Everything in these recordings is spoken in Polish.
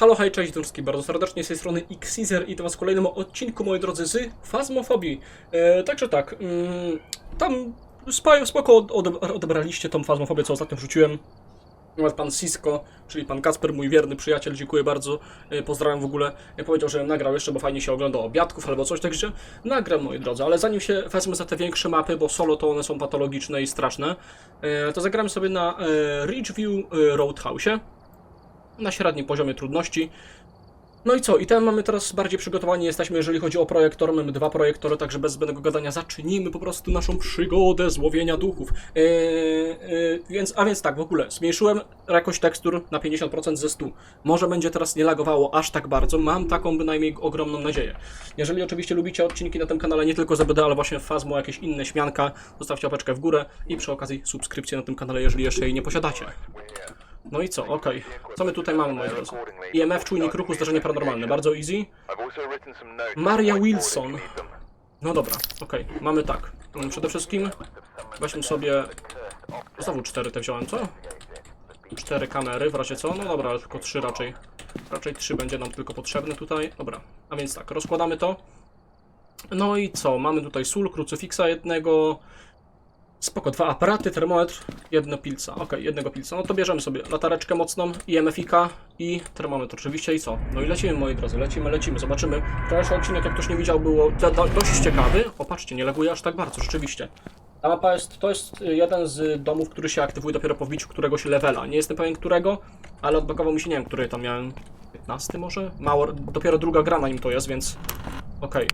Halo, hej, cześć Durski, bardzo serdecznie z tej strony Xezer i to was w kolejnym odcinku, moi drodzy, z Fazmofobii. E, także tak, mm, tam spoko od, od, odebraliście tą Fazmofobię, co ostatnio wrzuciłem. Nawet pan Sisko, czyli pan Kasper, mój wierny przyjaciel, dziękuję bardzo, e, pozdrawiam w ogóle. Ja powiedział, że nagrał jeszcze, bo fajnie się ogląda obiadków albo coś, także nagram, moi drodzy. Ale zanim się wezmę za te większe mapy, bo solo to one są patologiczne i straszne, e, to zagramy sobie na e, Ridgeview e, Roadhouse'ie na średnim poziomie trudności. No i co? I ten mamy teraz bardziej przygotowani jesteśmy, jeżeli chodzi o projektor. Mamy dwa projektory, także bez zbędnego gadania zacznijmy po prostu naszą przygodę złowienia duchów. Eee, eee, więc, a więc tak, w ogóle zmniejszyłem jakość tekstur na 50% ze 100. Może będzie teraz nie lagowało aż tak bardzo, mam taką bynajmniej ogromną nadzieję. Jeżeli oczywiście lubicie odcinki na tym kanale, nie tylko ZBD, ale właśnie Fazmo, jakieś inne śmianka, zostawcie łapeczkę w górę i przy okazji subskrypcję na tym kanale, jeżeli jeszcze jej nie posiadacie. No i co? Okej. Co my tutaj mamy, moi drodzy? IMF, czujnik ruchu, zdarzenie paranormalne. Bardzo easy. Maria Wilson. No dobra, okej. Mamy tak. Przede wszystkim weźmy sobie... Znowu cztery te wziąłem, co? Cztery kamery, w razie co? No dobra, ale tylko trzy raczej. Raczej trzy będzie nam tylko potrzebne tutaj. Dobra, a więc tak, rozkładamy to. No i co? Mamy tutaj sól, krucyfiksa jednego... Spoko, dwa aparaty, termometr, jedno pilca. Ok, jednego pilca. No to bierzemy sobie latareczkę mocną, IMF-ika i termometr oczywiście i co? No i lecimy moi drodzy, lecimy, lecimy, zobaczymy. Wczorajszy odcinek, jak ktoś nie widział, było do, do, dość ciekawy. O, patrzcie, nie laguje aż tak bardzo, rzeczywiście. Ta mapa jest, to jest y, jeden z domów, który się aktywuje dopiero po wbiciu któregoś levela. Nie jestem pewien którego, ale odblokował mi się, nie wiem, który tam miałem, 15 może? Mało, dopiero druga gra na nim to jest, więc okej.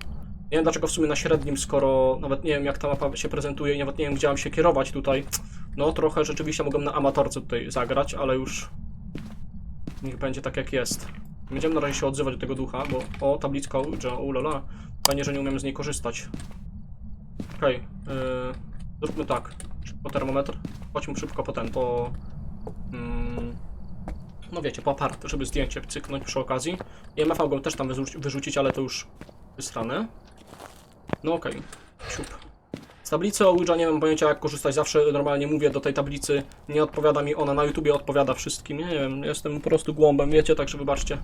Nie wiem dlaczego w sumie na średnim, skoro nawet nie wiem jak ta mapa się prezentuje i nawet nie wiem gdzie mam się kierować tutaj. No trochę rzeczywiście mogłem na amatorce tutaj zagrać, ale już niech będzie tak jak jest. Będziemy na razie się odzywać do tego ducha, bo o tabliczka Ouija, ulala. Fajnie, że nie umiem z niej korzystać. Okej, yy, zróbmy tak. Szybko termometr. Chodźmy szybko po ten, po... Mm, no wiecie, po apart, żeby zdjęcie cyknąć przy okazji. IMF mogłem też tam wyrzuci- wyrzucić, ale to już wysrane. No okej, siup. Z tablicy Ouija nie mam pojęcia jak korzystać, zawsze normalnie mówię do tej tablicy, nie odpowiada mi ona, na YouTubie odpowiada wszystkim, nie wiem, jestem po prostu głąbem, wiecie, także wybaczcie.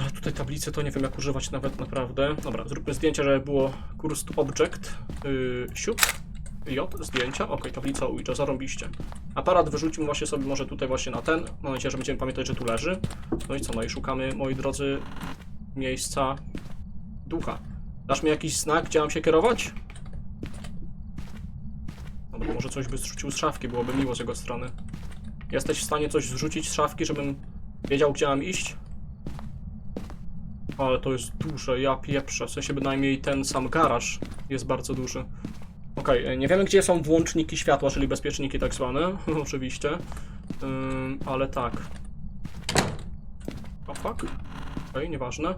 Ale tutaj tablicy to nie wiem jak używać nawet naprawdę. Dobra, zróbmy zdjęcie, żeby było cursed object, yy, siup. J, zdjęcia, ok, tablica Ouija, zarąbiście. Aparat wyrzucimy właśnie sobie może tutaj właśnie na ten, mam nadzieję, że będziemy pamiętać, że tu leży. No i co, no i szukamy, moi drodzy, miejsca ducha. Dasz mi jakiś znak, gdzie mam się kierować? Dobra, może coś by zrzucił z szafki, byłoby miło z jego strony. Jesteś w stanie coś zrzucić z szafki, żebym wiedział, gdzie mam iść? Ale to jest duże, ja pieprzę. W sensie bynajmniej ten sam garaż jest bardzo duży. Okej, e, nie wiemy, gdzie są włączniki światła, czyli bezpieczniki tak zwane, oczywiście. Ym, ale tak. O fuck. Okej, nieważne.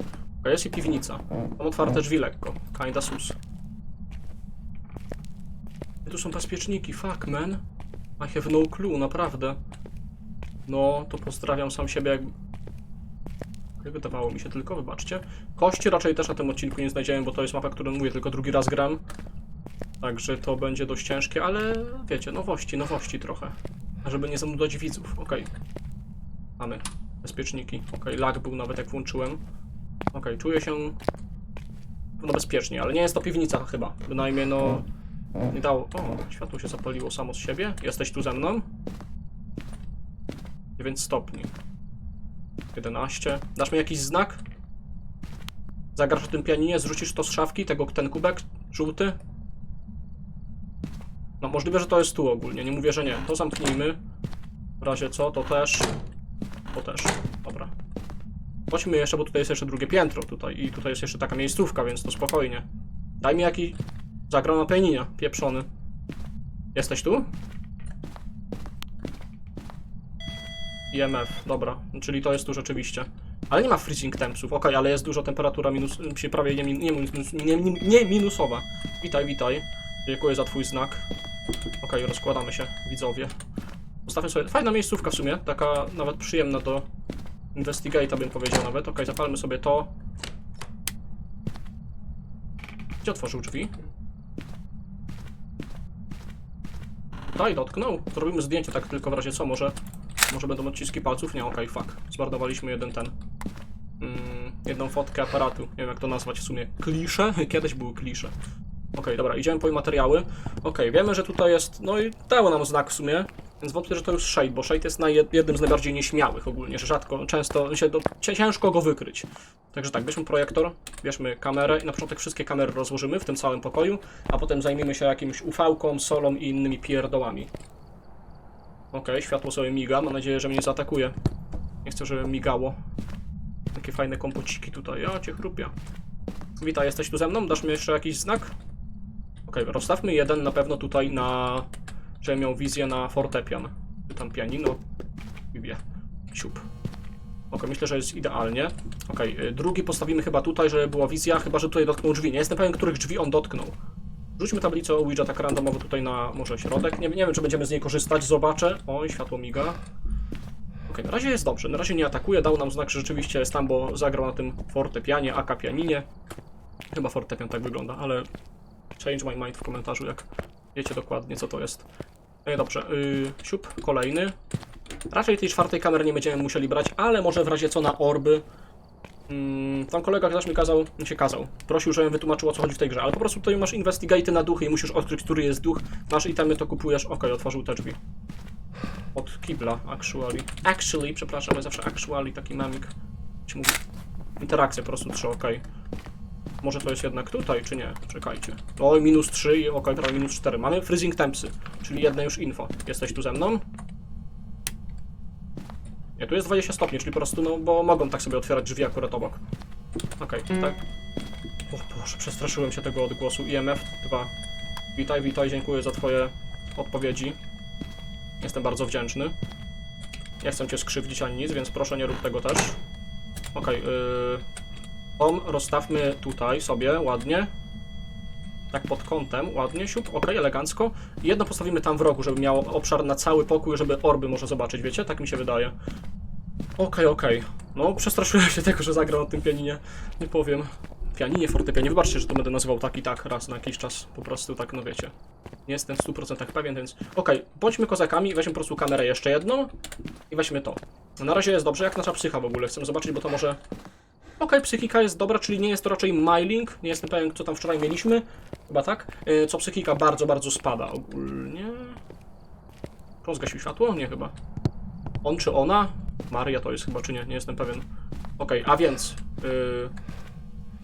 Jest i piwnica. Mam otwarte drzwi lekko. Kinda sus. Tu są bezpieczniki, fuck man. I have no clue, naprawdę. No, to pozdrawiam sam siebie jak... Wydawało mi się tylko, wybaczcie. Kości raczej też na tym odcinku nie znajdziemy, bo to jest mapa, którą mówię, tylko drugi raz gram. Także to będzie dość ciężkie, ale wiecie, nowości, nowości trochę. Żeby nie zanudzać widzów, okej. Mamy bezpieczniki, okej, lag był nawet jak włączyłem. Okej, czuję się no bezpiecznie, ale nie jest to piwnica chyba. Bynajmniej no nie dało. O, światło się zapaliło samo z siebie. Jesteś tu ze mną? 9 stopni. 11. Dasz mi jakiś znak? Zagrasz na tym pianinie, zrzucisz to z szafki, tego, ten kubek żółty? No możliwe, że to jest tu ogólnie, nie mówię, że nie. To zamknijmy. W razie co, to też. To też. Chodźmy jeszcze, bo tutaj jest jeszcze drugie piętro tutaj i tutaj jest jeszcze taka miejscówka, więc to spokojnie. Daj mi jakiś... Zagrał na pianinie, pieprzony. Jesteś tu? IMF, dobra, czyli to jest tu rzeczywiście. Ale nie ma freezing tempsów, okej, ale jest dużo temperatura minus... się prawie nie, nie, nie, nie, minusowa. Witaj, witaj. Dziękuję za twój znak. Okej, rozkładamy się, widzowie. Zostawmy sobie... Fajna miejscówka w sumie, taka nawet przyjemna do Investigate'a bym powiedział nawet. Ok, zapalmy sobie to. Gdzie otworzył drzwi? Daj, dotknął. Zrobimy zdjęcie tak tylko w razie co, może Może będą odciski palców? Nie, okej, fuck. Zmarnowaliśmy jeden ten. Mm, jedną fotkę aparatu. Nie wiem jak to nazwać w sumie. Klisze? Kiedyś były klisze. Okej, dobra, idziemy po materiały. Okej, wiemy, że tutaj jest, no i dało nam znak w sumie, więc wątpię, że to już Shade, bo Shade jest na jed, jednym z najbardziej nieśmiałych ogólnie, że rzadko, często się do, cię- ciężko go wykryć. Także tak, bierzmy projektor, bierzmy kamerę i na początek wszystkie kamery rozłożymy w tym całym pokoju, a potem zajmiemy się jakimś ufałką, solą i innymi pierdołami. Okej, światło sobie miga, mam nadzieję, że mnie nie zaatakuje. Nie chcę, żeby migało. Takie fajne kompociki tutaj, ja cię chrupię. Witaj, jesteś tu ze mną? Dasz mi jeszcze jakiś znak? Okej, rozstawmy jeden na pewno tutaj na... Żebym miał wizję na fortepian. Czy tam pianino? Wie. Siup. Okej, myślę, że jest idealnie. Y, drugi postawimy chyba tutaj, żeby była wizja, chyba że tutaj dotknął drzwi. Nie jestem pewien, których drzwi on dotknął. Rzućmy tablicę Ouija tak randomowo tutaj na może środek. Nie, nie wiem, czy będziemy z niej korzystać, zobaczę. Oj, światło miga. Okej, na razie jest dobrze. Na razie nie atakuje, dał nam znak, że rzeczywiście jest tam, bo zagrał na tym fortepianie, aka pianinie. Chyba fortepian tak wygląda, ale change my mind w komentarzu, jak wiecie dokładnie, co to jest. I dobrze, yy, siup, kolejny. Raczej tej czwartej kamery nie będziemy musieli brać, ale może w razie co na orby. Mm, tam kolega też mi kazał, się kazał, prosił, żebym wytłumaczył o co chodzi w tej grze, ale po prostu tutaj masz investigate na duchy i musisz odkryć, który jest duch, masz itemy, to kupujesz, okej, otworzył te drzwi. Od kibla, actually. Actually, przepraszam, ja zawsze actually, taki mamik. Interakcja po prostu 3, okej. Może to jest jednak tutaj, czy nie? Czekajcie. Oj, minus 3 i okej, prawie minus 4. Mamy freezing tempsy, czyli jedne już info. Jesteś tu ze mną? Nie, tu jest 20 stopni, czyli po prostu, no, bo mogą tak sobie otwierać drzwi akurat obok. Okej, tak. O Boże, przestraszyłem się tego odgłosu. IMF 2. Witaj, witaj, dziękuję za twoje odpowiedzi. Jestem bardzo wdzięczny. Nie chcę cię skrzywdzić ani nic, więc proszę nie rób tego też. Okej, yy... Tom rozstawmy tutaj sobie, ładnie. Tak pod kątem, ładnie, siup, okej, elegancko. I jedno postawimy tam w rogu, żeby miało obszar na cały pokój, żeby orby może zobaczyć, wiecie? Tak mi się wydaje. Okej, okej. No, przestraszyłem się tego, że zagrał na tym pianinie. Nie powiem. Pianinie, fortepianie. Wybaczcie, że to będę nazywał tak i tak raz na jakiś czas. Po prostu tak, no wiecie. Nie jestem w 100% pewien, więc... Okej, bądźmy kozakami, weźmy po prostu kamerę jeszcze jedną i weźmy to. Na razie jest dobrze, jak nasza psycha w ogóle. Chcę zobaczyć, bo to może... Okej, psychika jest dobra, czyli nie jest to raczej myling. Nie jestem pewien, co tam wczoraj mieliśmy. Chyba tak. Yy, co psychika bardzo, bardzo spada ogólnie. On zgasił światło? Nie chyba. On czy ona? Maria to jest chyba, czy nie? Nie jestem pewien. Okej, a więc... Yy,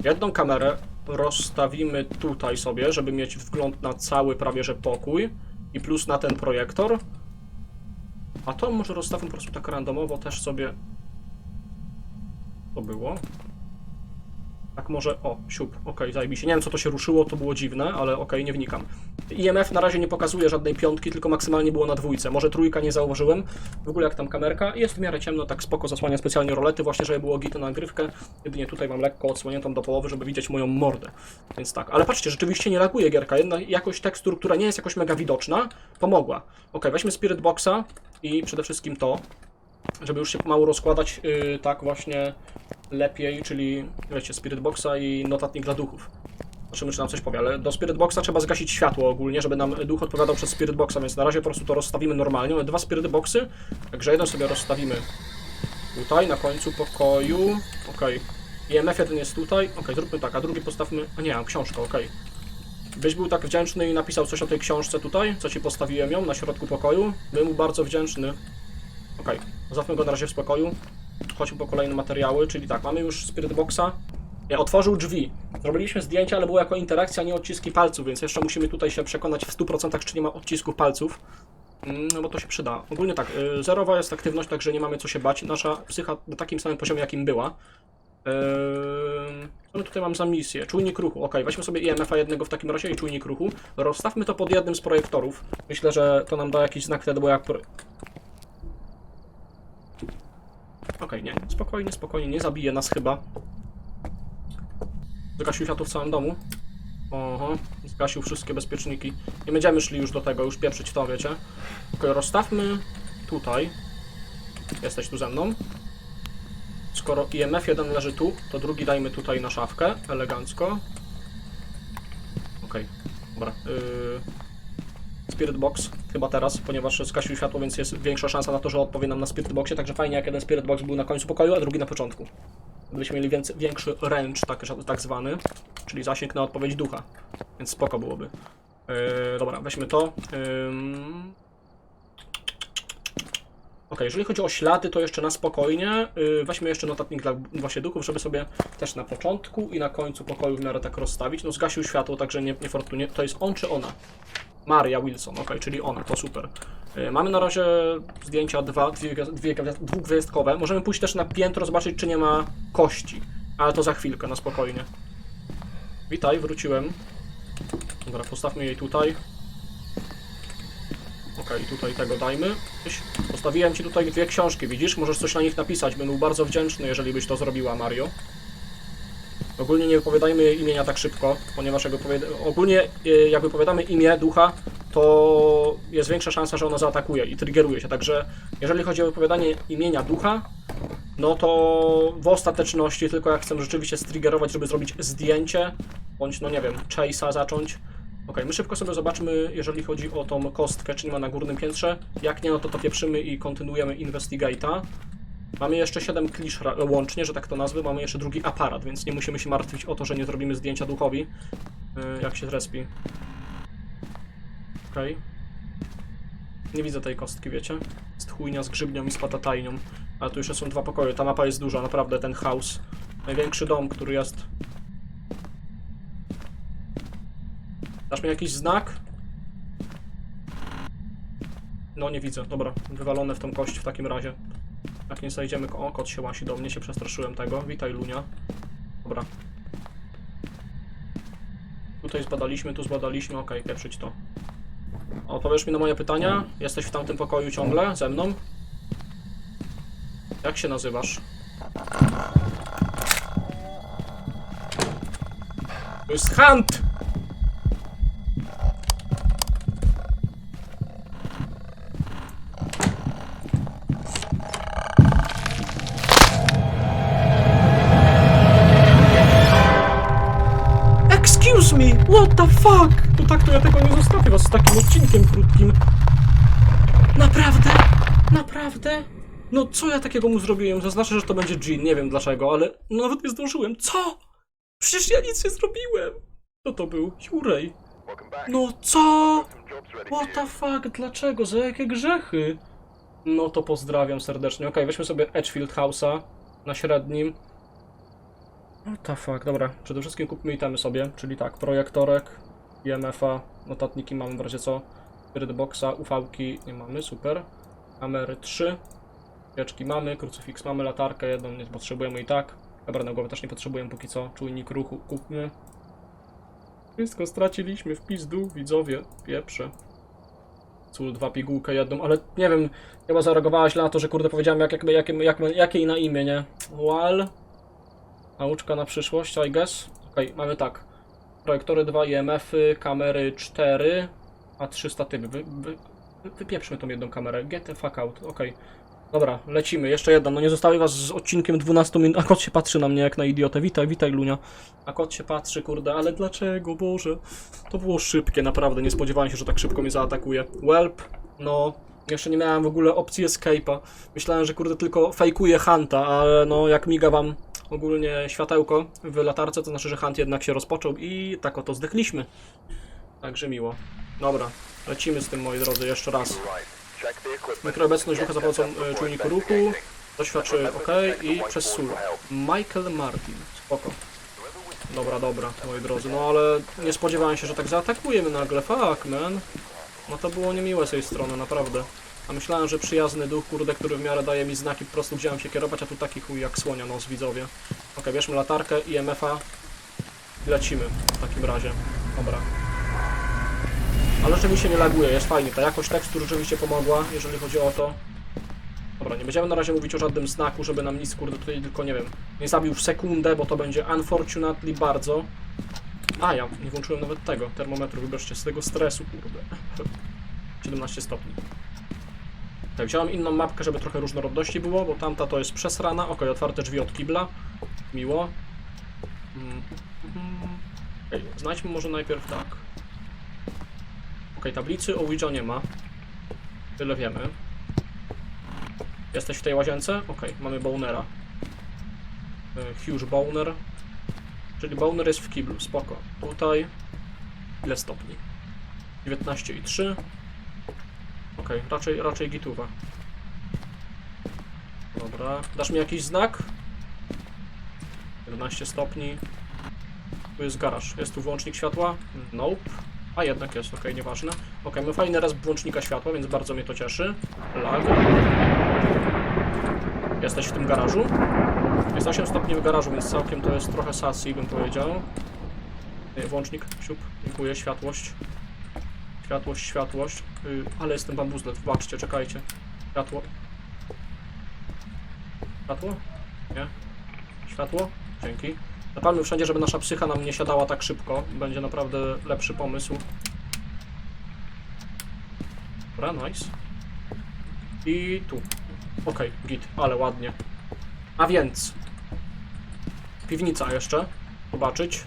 jedną kamerę rozstawimy tutaj sobie, żeby mieć wgląd na cały prawie że pokój. I plus na ten projektor. A to może rozstawmy po prostu tak randomowo też sobie to było. Tak może, o, siup, okej, zajebiście. Nie wiem co to się ruszyło, to było dziwne, ale okej, nie wnikam. IMF na razie nie pokazuje żadnej piątki, tylko maksymalnie było na dwójce. Może trójka nie zauważyłem. W ogóle jak tam kamerka. Jest w miarę ciemno, tak spoko zasłania specjalnie rolety, właśnie żeby było git na nagrywkę. Jedynie tutaj mam lekko odsłoniętą do połowy, żeby widzieć moją mordę. Więc tak, ale patrzcie, rzeczywiście nie laguje gierka. Jedna jakość tekstur, która nie jest jakoś mega widoczna, pomogła. Okej, weźmy Spirit Boxa i przede wszystkim to, żeby już się pomału rozkładać yy, tak właśnie lepiej, czyli wiecie, Spirit Boxa i notatnik dla duchów. Zobaczymy, czy nam coś powie, ale do Spirit Boxa trzeba zgasić światło ogólnie, żeby nam duch odpowiadał przez Spirit Boxa, więc na razie po prostu to rozstawimy normalnie. Mamy dwa Spirit Boxy, także jeden sobie rozstawimy tutaj, na końcu pokoju. Okej. IMF jeden jest tutaj. Okej, zróbmy tak, a drugi postawmy... A nie, książkę, okej. Byś był tak wdzięczny i napisał coś o tej książce tutaj, co ci postawiłem ją na środku pokoju. Mu bardzo wdzięczny. Okej, zostawmy go na razie w spokoju. Chodźmy po kolejne materiały, czyli tak, mamy już Spirit Boxa. Otworzył drzwi. Zrobiliśmy zdjęcia, ale było jako interakcja, nie odciski palców, więc jeszcze musimy tutaj się przekonać w 100% czy nie ma odcisków palców. Mm, No bo to się przyda. Ogólnie tak, y, zerowa jest aktywność, także nie mamy co się bać. Nasza psycha na takim samym poziomie, jakim była. Co my tutaj mam za misję? Czujnik ruchu. Ok, weźmy sobie IMF-a jednego w takim razie i czujnik ruchu. Rozstawmy to pod jednym z projektorów. Myślę, że to nam da jakiś znak wtedy, bo jak... Okej, nie. Spokojnie, spokojnie, nie zabije nas chyba. Zgasił światło w całym domu. Oho, zgasił wszystkie bezpieczniki. Nie będziemy szli już do tego, już pieprzyć to, wiecie. Okej, rozstawmy tutaj. Jesteś tu ze mną. Skoro IMF jeden leży tu, to drugi dajmy tutaj na szafkę, elegancko. Okej, dobra. Yy... Spirit Box, chyba teraz, ponieważ zgasił światło, więc jest większa szansa na to, że odpowie nam na Spirit Boxie, także fajnie jak jeden Spirit Box był na końcu pokoju, a drugi na początku. Gdybyśmy mieli więcej, większy range, tak, tak zwany, czyli zasięg na odpowiedź ducha, więc spoko byłoby. Yy, dobra, weźmy to. Ym... Ok, jeżeli chodzi o ślady, to jeszcze na spokojnie. Yy, weźmy jeszcze notatnik dla właśnie duchów, żeby sobie też na początku i na końcu pokoju w miarę tak rozstawić. No zgasił światło, także nie, niefortunnie. To jest on czy ona? Maria Wilson, ok, czyli ona, to super. Yy, mamy na razie zdjęcia dwa, dwie, dwie, dwugwiazdkowe. Możemy pójść też na piętro, zobaczyć czy nie ma kości. Ale to za chwilkę, na spokojnie. Witaj, wróciłem. Dobra, postawmy jej tutaj. Okej, tutaj tego dajmy. Postawiłem ci tutaj dwie książki, widzisz? Możesz coś na nich napisać. Był bardzo wdzięczny, jeżeli byś to zrobiła, Mario. Ogólnie nie wypowiadajmy imienia tak szybko, ponieważ jak wypowiada... ogólnie y, jak wypowiadamy imię ducha, to jest większa szansa, że ona zaatakuje i triggeruje się. Także jeżeli chodzi o wypowiadanie imienia ducha, no to w ostateczności, tylko jak chcę rzeczywiście striggerować, żeby zrobić zdjęcie, bądź no nie wiem, chase'a zacząć. Ok, my szybko sobie zobaczmy, jeżeli chodzi o tą kostkę, czy nie ma na górnym piętrze. Jak nie, no to to pieprzymy i kontynuujemy Investigate'a. Mamy jeszcze 7 klisz łącznie, że tak to nazwy, mamy jeszcze drugi aparat, więc nie musimy się martwić o to, że nie zrobimy zdjęcia duchowi, yy, jak się zrespi. Okej. Nie widzę tej kostki, wiecie? Jest chujnia z grzybnią i z patatajnią. Ale tu jeszcze są dwa pokoje. Ta mapa jest duża, naprawdę, ten house. Największy dom, który jest. Dasz mi jakiś znak? No, nie widzę. Dobra, wywalone w tą kość w takim razie. Jak nie zajdziemy... O, kot się łasi do mnie, się przestraszyłem tego. Witaj, Lunia. Dobra. Tutaj zbadaliśmy, tu zbadaliśmy, okej, pieprzyć to. Odpowiesz mi na moje pytania? Jesteś w tamtym pokoju ciągle ze mną? Jak się nazywasz? To jest Hunt! No co ja takiego mu zrobiłem? Zaznaczę, że to będzie Jean, nie wiem dlaczego, ale no nawet nie zdążyłem. Co? Przecież ja nic nie zrobiłem. Co to był? Jurej. No co? What the fuck? Dlaczego? Za jakie grzechy? No to pozdrawiam serdecznie. Okej, weźmy sobie Edgefield House'a na średnim. What the fuck? Dobra, przede wszystkim kupmy itemy sobie, czyli tak, projektorek, IMF-a, notatniki mamy w razie co, Spirit Boxa, UV-ki nie mamy, super. Kamery 3, świeczki mamy, krucyfiks mamy, latarkę jedną nie potrzebujemy i tak. Dobra, na głowę też nie potrzebujemy póki co, czujnik ruchu kupmy. Wszystko straciliśmy w pizdu, widzowie, pieprze. Cud, dwa pigułkę jedną, ale nie wiem, chyba zareagowałaś na to, że kurde powiedziałem jak, jak, jak, jak, jakie na imię, nie? Well... Nauczka na przyszłość, I guess. Okej, mamy tak. Projektory 2, IMF-y, kamery 4, a 3 statywy. Wy, wy, wy, wypieprzmy tą jedną kamerę. Get the fuck out. Okej. Dobra, lecimy. Jeszcze jedna. No nie zostawię was z odcinkiem 12 minut. A kot się patrzy na mnie jak na idiotę. Witaj, witaj, Lunia. A kot się patrzy, kurde, ale dlaczego, Boże? To było szybkie, naprawdę. Nie spodziewałem się, że tak szybko mnie zaatakuje. Welp, no. Jeszcze nie miałem w ogóle opcji escape'a. Myślałem, że kurde tylko fejkuje Hunta, ale no jak miga wam ogólnie światełko w latarce, to znaczy, że Hunt jednak się rozpoczął i tak oto zdechliśmy. Także miło. Dobra, lecimy z tym moi drodzy jeszcze raz. Mikroobecność ducha za pomocą e, czujniku ruchu. Doświadczy OK i przez sól. Michael Martin. Spoko. Dobra, dobra, moi drodzy. No ale nie spodziewałem się, że tak zaatakujemy nagle. Fuck, man. No to było niemiłe z tej strony, naprawdę. A myślałem, że przyjazny duch, kurde, który w miarę daje mi znaki, po prostu wziąłem się kierować, a tu taki chuj jak słonia nos, widzowie. Ok, bierzmy latarkę, IMF-a lecimy w takim razie. Dobra. Ale się nie laguje, jest fajnie. Ta jakość tekstu rzeczywiście pomogła, jeżeli chodzi o to. Dobra, nie będziemy na razie mówić o żadnym znaku, żeby nam nic, kurde, tutaj tylko, nie wiem, nie zabił w sekundę, bo to będzie unfortunately bardzo. A, ja nie włączyłem nawet tego termometru, wybaczcie, z tego stresu, kurde. 17 stopni. Tak, wziąłem inną mapkę, żeby trochę różnorodności było, bo tamta to jest przesrana. Ok, otwarte drzwi od kibla. Miło. Mm. mhm. Okej, znajdźmy może najpierw tak. Okej, tablicy o Ouija nie ma. Tyle wiemy. Jesteś w tej łazience? Okej, mamy Bonera. E, Huge Boner. Czyli Boner jest w kiblu, spoko. Tutaj... Ile stopni? 19,3. Okej, raczej, raczej gituwa. Dobra, dasz mi jakiś znak? 11 stopni. Tu jest garaż. Jest tu włącznik światła? Nope. A jednak jest, okej, nieważne. Okej, mamy fajny raz włącznika światła, więc bardzo mnie to cieszy. Lag. Jesteś w tym garażu? Jest 8 stopni w garażu, więc całkiem to jest trochę sassy, bym powiedział. Ej, Włącznik, siup, dziękuję, światłość. Światłość, światłość. Yy, ale jestem bambuzlet, wybaczcie, czekajcie. Światło. Światło? Nie? Światło? Dzięki. Zapalmy wszędzie, żeby nasza psycha nam nie siadała tak szybko. Będzie naprawdę lepszy pomysł. Dobra, nice. I tu. Okej, git, ale ładnie. A więc... Piwnica jeszcze. Zobaczyć.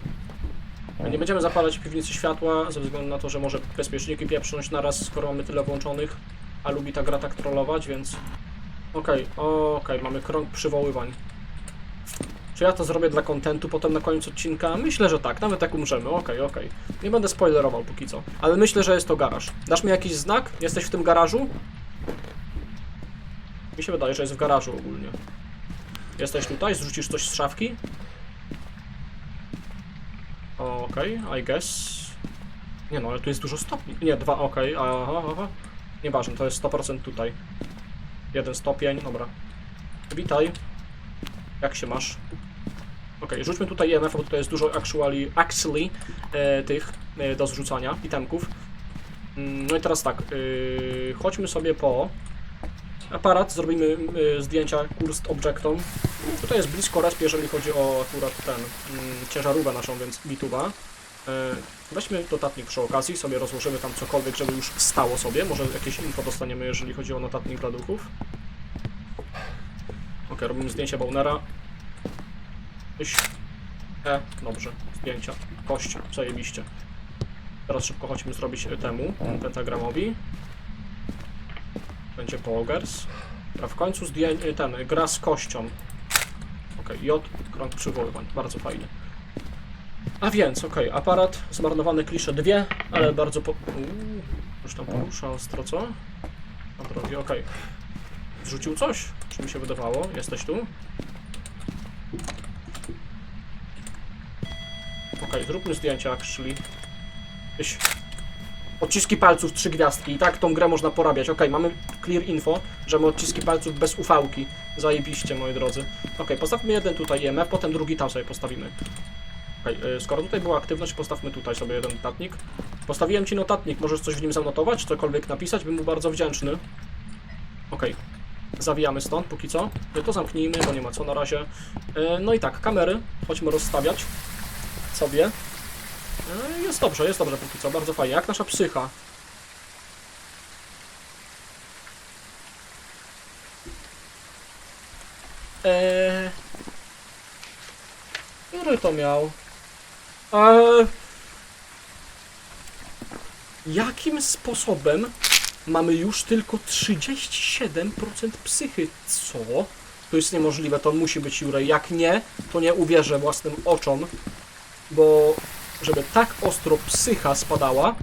Nie będziemy zapalać piwnicy światła, ze względu na to, że może bezpieczniki pieprząć naraz, skoro mamy tyle włączonych. A lubi ta gra tak trollować, więc... Okej, okej, mamy krąg przywoływań. Czy ja to zrobię dla kontentu potem na koniec odcinka? Myślę, że tak, nawet jak umrzemy, okej, okej. Nie będę spoilerował póki co, ale myślę, że jest to garaż. Dasz mi jakiś znak? Jesteś w tym garażu? Mi się wydaje, że jest w garażu ogólnie. Jesteś tutaj? Zrzucisz coś z szafki? Okej, I guess. Nie no, ale tu jest dużo stopni. Nie, dwa, okej, aha, aha. Nieważne, to jest 100% tutaj. Jeden stopień, dobra. Witaj. Jak się masz? Okej, rzućmy tutaj EMF, bo tutaj jest dużo actually, actually e, tych e, do zrzucania, itemków. Mm, No i teraz tak, yy, chodźmy sobie po aparat, zrobimy y, zdjęcia Kurst Objectom. Tutaj jest blisko resp, jeżeli chodzi o akurat ten mm, ciężarówkę naszą, więc bituba. Y, weźmy notatnik przy okazji, sobie rozłożymy tam cokolwiek, żeby już stało sobie. Może jakieś info dostaniemy, jeżeli chodzi o notatnik dla duchów. Ok, robimy zdjęcie Bonera. Iś. E, dobrze, zdjęcia. Kość, zajebiście. Teraz szybko chodźmy zrobić temu, pentagramowi. Będzie Pogers. A w końcu zdję- ten, gra z kością. Ok, J, krąg przywoływań. Bardzo fajnie. A więc, ok, aparat, zmarnowane klisze dwie, ale bardzo po... Uuu, już tam porusza ostro, co? Drogi, ok. Zrzucił coś? Czy mi się wydawało? Jesteś tu? Ok, zróbmy zdjęcia, actually. Tyś. Odciski palców, trzy gwiazdki. I tak tą grę można porabiać. Ok, mamy clear info, że mamy odciski palców bez ufałki. Zajebiście, moi drodzy. Ok, postawmy jeden tutaj EMF, potem drugi tam sobie postawimy. Ok, skoro tutaj była aktywność, postawmy tutaj sobie jeden notatnik. Postawiłem Ci notatnik, możesz coś w nim zanotować, cokolwiek napisać, bym mu bardzo wdzięczny. Ok, zawijamy stąd póki co. To zamknijmy, bo nie ma co na razie. E, No i tak, kamery, chodźmy rozstawiać sobie. E, Jest dobrze, jest dobrze póki co, bardzo fajnie. Jak nasza psycha? Eee... Który to miał? Eee... Jakim sposobem mamy już tylko 37% psychy? Co? To jest niemożliwe, to musi być Jurej. Jak nie, to nie uwierzę własnym oczom, bo żeby tak ostro psycha spadała,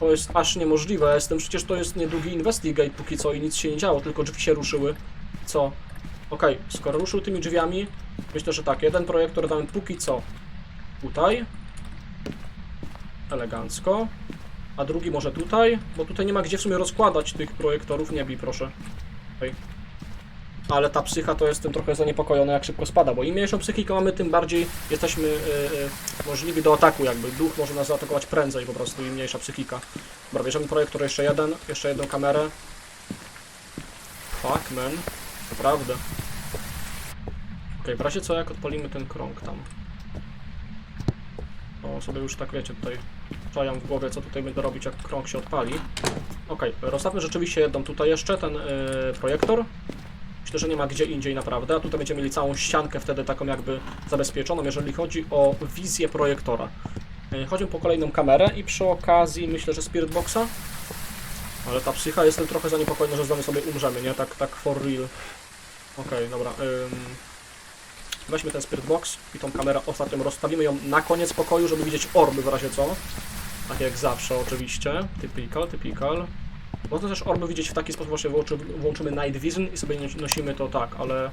to jest aż niemożliwe. Jestem, przecież to jest niedługi investigate póki co i nic się nie działo, tylko drzwi się ruszyły. Co? Okej, skoro ruszył tymi drzwiami, myślę, że tak, jeden projektor damy póki co tutaj. Elegancko. A drugi może tutaj, bo tutaj nie ma gdzie w sumie rozkładać tych projektorów. Nie bij, proszę. Okej. Ale ta psycha to jestem trochę zaniepokojony, jak szybko spada, bo im mniejszą psychikę mamy, tym bardziej jesteśmy y, y, możliwi do ataku, jakby. Duch może nas zaatakować prędzej po prostu, im mniejsza psychika. Dobra, bierzemy projektor jeszcze jeden, jeszcze jedną kamerę. Fuck, man. Naprawdę. Okej, w razie co, jak odpalimy ten krąg tam. To sobie już tak wiecie, tutaj w głowie, co tutaj będę robić, jak krąg się odpali. Okej, rozstawmy rzeczywiście jedną tutaj jeszcze, ten y, projektor. Myślę, że nie ma gdzie indziej naprawdę, a tutaj będziemy mieli całą ściankę wtedy taką jakby zabezpieczoną, jeżeli chodzi o wizję projektora. E, Chodzimy po kolejną kamerę i przy okazji myślę, że Spirit Boxa. Ale ta psycha, jestem trochę zaniepokojony, że znowu sobie umrzemy, nie? Tak, tak for real. Okej, dobra. ym. Weźmy ten Spirit Box i tą kamerę ostatnią rozstawimy ją na koniec pokoju, żeby widzieć orby w razie co. Tak jak zawsze oczywiście. Typical, typical. Można też orby widzieć w taki sposób, właśnie włączy, włączymy Night Vision i sobie nos- nosimy to tak, ale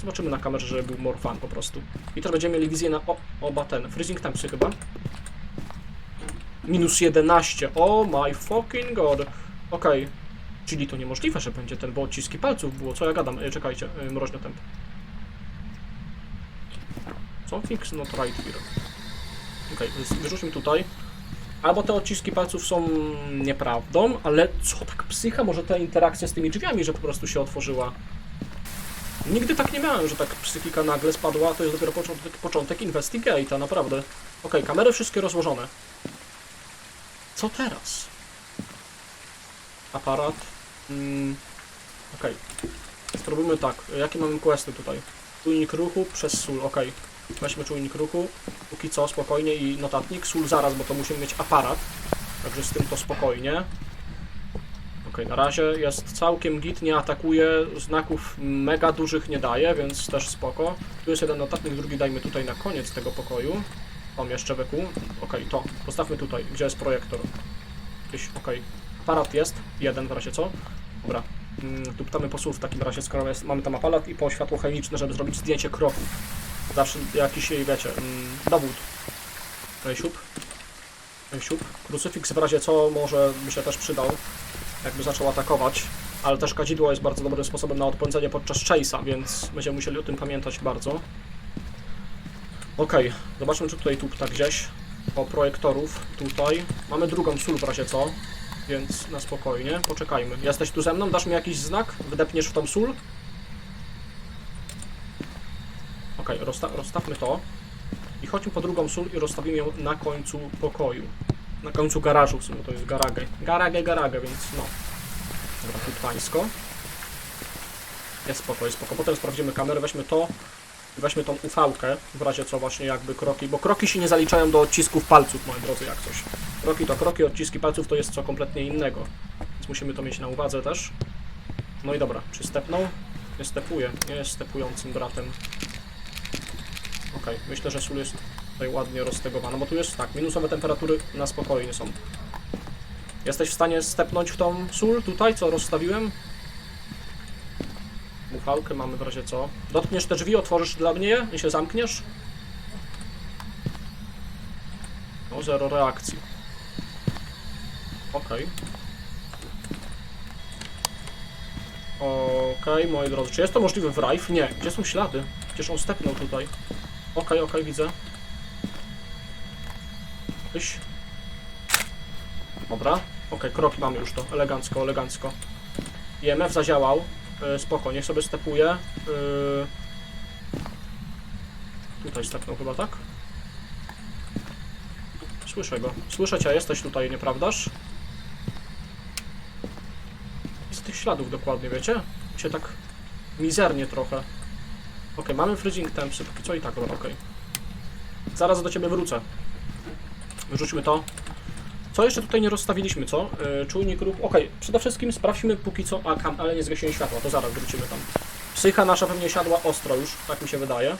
zobaczymy na kamerze, żeby był more fun po prostu. I też będziemy mieli wizję na o, oba ten. Freezing Tempsy chyba. Minus 11. Oh my fucking god. Okej. Czyli to niemożliwe, że będzie ten, bo odciski palców było. Co ja gadam? E, czekajcie, e, mroźny temp. Something's not right here. Okej, okay, wyrzućmy tutaj. Albo te odciski palców są nieprawdą, ale co tak psycha? Może ta interakcja z tymi drzwiami, że po prostu się otworzyła? Nigdy tak nie miałem, że tak psychika nagle spadła, to jest dopiero początek, początek Investigate'a, naprawdę. Okej, kamery wszystkie rozłożone. Co teraz? Aparat. Mm, Okej. Spróbujmy tak. Jakie mamy questy tutaj? Czujnik ruchu przez sól, okej. Weźmy czujnik ruchu. Póki co spokojnie i notatnik. Sól zaraz, bo to musimy mieć aparat. Także z tym to spokojnie. Okej, na razie jest całkiem git, nie atakuje, znaków mega dużych nie daje, więc też spoko. Tu jest jeden notatnik, drugi dajmy tutaj na koniec tego pokoju. Tam jeszcze weku. Okej, to. Postawmy tutaj, gdzie jest projektor. Gdzieś, okej. Aparat jest, jeden w razie co. Dobra. Mm, tu pytamy posłów w takim razie, skoro jest, mamy tam aparat i po światło chemiczne, żeby zrobić zdjęcie kroku. Zawsze jakiś, wiecie, mm, dowód. Ej, siup. Krucyfiks w razie co może by się też przydał, jakby zaczął atakować. Ale też kadzidło jest bardzo dobrym sposobem na odpędzenie podczas chase'a, więc będziemy musieli o tym pamiętać bardzo. Okej, zobaczmy czy tutaj tupta gdzieś. O projektorów tutaj. Mamy drugą sól w razie co, więc na spokojnie. Poczekajmy. Jesteś tu ze mną? Dasz mi jakiś znak? Wdepniesz w tą sól? Okej, rozsta rozstawmy to. I chodźmy po drugą sól i rozstawimy ją na końcu pokoju. Na końcu garażu w sumie, to jest garagę. Garagę, garagę, więc no. Dobra, tu pańsko. Jest spoko, jest spoko. Potem sprawdzimy kamerę, weźmy to. Weźmy tą ufałkę, w razie co właśnie jakby kroki, bo kroki się nie zaliczają do odcisków palców, moi drodzy, jak coś. Kroki to kroki, odciski palców to jest co kompletnie innego. Więc musimy to mieć na uwadze też. No i dobra, czy stepnął? Nie nie jest stepującym bratem. Okej, myślę, że sól jest tutaj ładnie roztegowana, bo tu jest tak, minusowe temperatury na spokojnie są. Jesteś w stanie stepnąć w tą sól tutaj, co rozstawiłem? Ufałkę mamy w razie co. Dotkniesz te drzwi, otworzysz dla mnie je i się zamkniesz? No, zero reakcji. Okej. Okej, moi drodzy, czy jest to możliwe w Rife? Nie. Gdzie są ślady? Przecież on stepnął tutaj. Okej, okej, widzę. Tyś. Dobra. Okej, kroki mamy już to. Elegancko, elegancko. IMF zadziałał. Yy, spoko, niech sobie stepuje. Yy... Tutaj stepnął chyba, tak? Słyszę go. Słyszę cię, jesteś tutaj, nieprawdaż? Z tych śladów dokładnie, wiecie? Się tak mizernie trochę. Okej, mamy freezing tempsy, póki co i tak, dobra, okej. Zaraz do ciebie wrócę. Wyrzućmy to. Co jeszcze tutaj nie rozstawiliśmy, co? Yy, czujnik ruchu. Okej, przede wszystkim sprawdźmy póki co. A, kam, ale nie zgasiłem światła, to zaraz wrócimy tam. Psycha nasza pewnie siadła ostro już, tak mi się wydaje.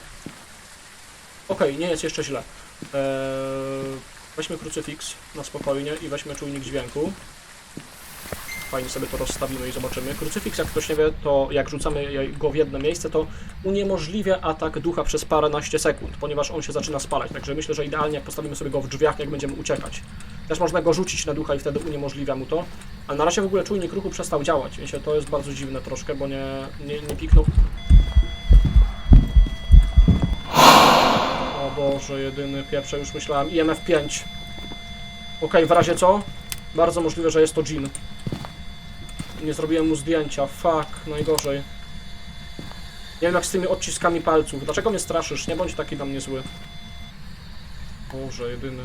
Okej, nie jest jeszcze źle. Eee, weźmy krucyfiks na spokojnie i weźmy czujnik dźwięku. Fajnie sobie to rozstawimy i zobaczymy. Krucyfiks, jak ktoś nie wie, to jak rzucamy go w jedno miejsce, to uniemożliwia atak ducha przez paręnaście sekund, ponieważ on się zaczyna spalać. Także myślę, że idealnie jak postawimy sobie go w drzwiach, jak będziemy uciekać. Też można go rzucić na ducha i wtedy uniemożliwia mu to. Ale na razie w ogóle czujnik ruchu przestał działać. Myślę, to jest bardzo dziwne troszkę, bo nie, nie, nie piknął. O Boże, jedyny pieprze, już myślałem. IMF 5. Okej, w razie co? Bardzo możliwe, że jest to Jean. Nie zrobiłem mu zdjęcia. Fuck, najgorzej. Nie wiem jak z tymi odciskami palców. Dlaczego mnie straszysz? Nie bądź taki na mnie zły. Boże, jedyny.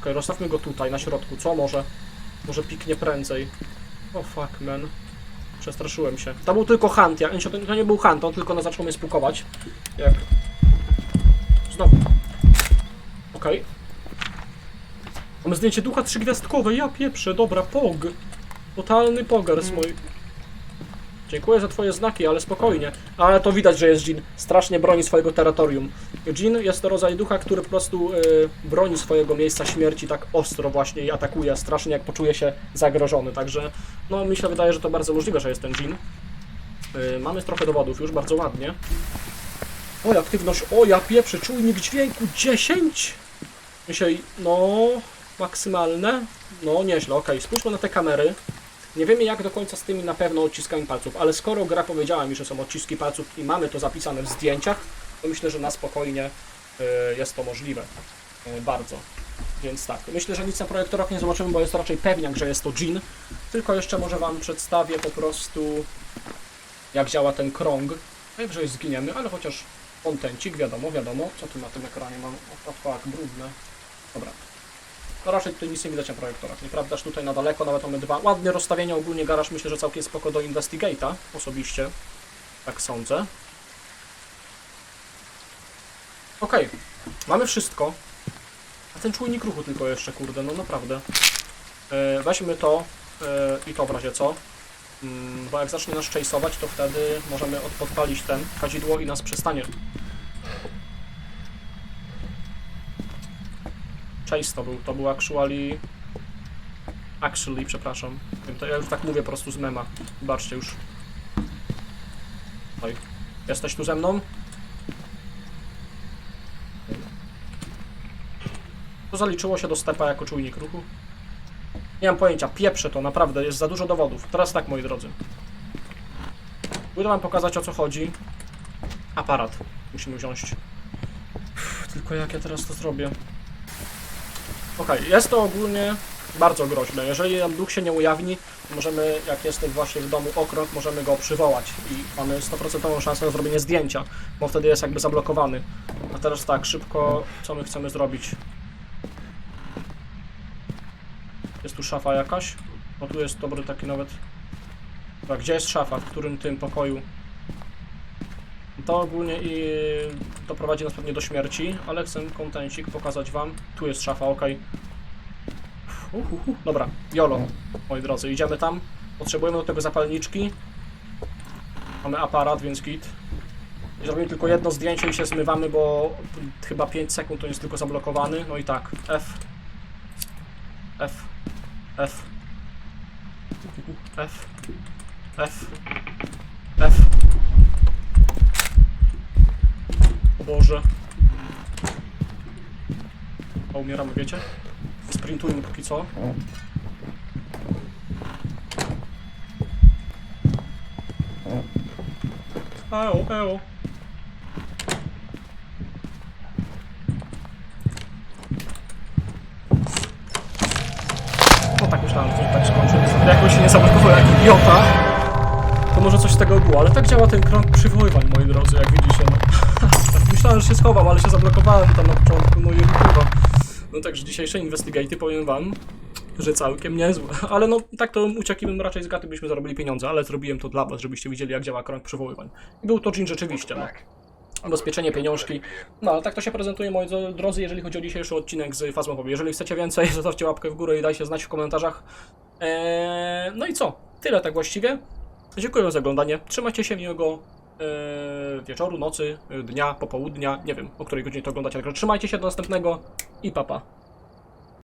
Okej, rozstawmy go tutaj, na środku. Co może? Może piknie prędzej. O fuck, man. Przestraszyłem się. To był tylko hunt. Ja, to, nie był hunt, on tylko zaczął mnie spukować. Jak... Znowu. Okej. Mamy zdjęcie ducha trzygwiazdkowe, ja pieprzę, dobra, pog. Totalny pogers mój. Dziękuję za twoje znaki, ale spokojnie. Ale to widać, że jest Jin. Strasznie broni swojego terytorium. Jin jest to rodzaj ducha, który po prostu y, broni swojego miejsca śmierci tak ostro właśnie i atakuje strasznie, jak poczuje się zagrożony. Także, no, mi się wydaje, że to bardzo możliwe, że jest ten Jin. Y, mamy trochę dowodów już, bardzo ładnie. O, aktywność, o, ja pieprzę, czujnik dźwięku 10! Dzisiaj, no, maksymalne. No, nieźle, okej. Spójrzmy na te kamery. Nie wiemy jak do końca z tymi na pewno odciskami palców, ale skoro gra powiedziała mi, że są odciski palców i mamy to zapisane w zdjęciach, to myślę, że na spokojnie y, jest to możliwe. Y, bardzo. Więc tak, myślę, że nic na projektorach nie zobaczymy, bo jest raczej pewniak, że jest to Jin. Tylko jeszcze może Wam przedstawię po prostu jak działa ten krąg. Najwyżej zginiemy, ale chociaż kontencik, wiadomo, wiadomo. Co tu na tym ekranie mam? O, tak, brudne. Dobra. No raczej tutaj nic nie widać na projektorach, nieprawda? Aż tutaj na daleko nawet mamy dwa. Ładne rozstawienie, ogólnie garaż myślę, że całkiem spoko do Investigate'a, osobiście. Tak sądzę. Okej, mamy wszystko. A ten czujnik ruchu tylko jeszcze, kurde, no naprawdę. E, weźmy to e, i to w razie co. Mm, bo jak zacznie nas chase'ować, to wtedy możemy od- podpalić ten kadzidło i nas przestanie. Chase to był, to był actually... Actually, przepraszam. To ja już tak mówię po prostu z mema. Wybaczcie już. Oj. Jesteś tu ze mną? To zaliczyło się do stepa jako czujnik ruchu? Nie mam pojęcia, pieprzę to, naprawdę, jest za dużo dowodów. Teraz tak, moi drodzy. Będę wam pokazać o co chodzi. Aparat musimy wziąć. Uff, Tylko jak ja teraz to zrobię? Okej, jest to ogólnie bardzo groźne. Jeżeli nam duch się nie ujawni, możemy, jak jest właśnie w domu okrąg, możemy go przywołać i mamy 100% szansę na zrobienie zdjęcia, bo wtedy jest jakby zablokowany. A teraz tak, szybko, co my chcemy zrobić? Jest tu szafa jakaś? No tu jest dobry taki nawet... Dobra, gdzie jest szafa? W którym tym pokoju? To ogólnie i doprowadzi nas pewnie do śmierci, ale chcę kontencik pokazać wam. Tu jest szafa, ok. Uhuhu. Dobra, jolo, moi drodzy, idziemy tam. Potrzebujemy do tego zapalniczki. Mamy aparat, więc git. Zrobimy tylko jedno zdjęcie i się zmywamy, bo chyba 5 sekund to jest tylko zablokowany. No i tak. F. F. F. F. F. O Boże. O, umieramy, wiecie? Sprintujmy póki co. Eo, eo. No tak myślałem, że tak skończy. Jakoś się nie zablokował jak idiota. To może coś z tego było, ale tak działa ten krąg przywoływań, moi drodzy, jak widzicie. Myślałem, że się schowam, ale się zablokowałem tam na początku, no i YouTube'a. No także dzisiejsze investigaty powiem wam, że całkiem niezłe. Ale no tak to uciekliśmy raczej z gaty, byśmy zarobili pieniądze, ale zrobiłem to dla was, żebyście widzieli jak działa krąg przywoływań. I był to Jin rzeczywiście, no. Ubezpieczenie, pieniążki. No ale tak to się prezentuje, moi drodzy, jeżeli chodzi o dzisiejszy odcinek z Fazmofobii. Jeżeli chcecie więcej, zostawcie łapkę w górę i dajcie znać w komentarzach. Eee, no i co? Tyle tak właściwie. Dziękuję za oglądanie. Trzymajcie się miłego wieczoru, nocy, dnia, popołudnia. Nie wiem, o której godzinie to oglądacie. Także trzymajcie się do następnego i papa. Pa.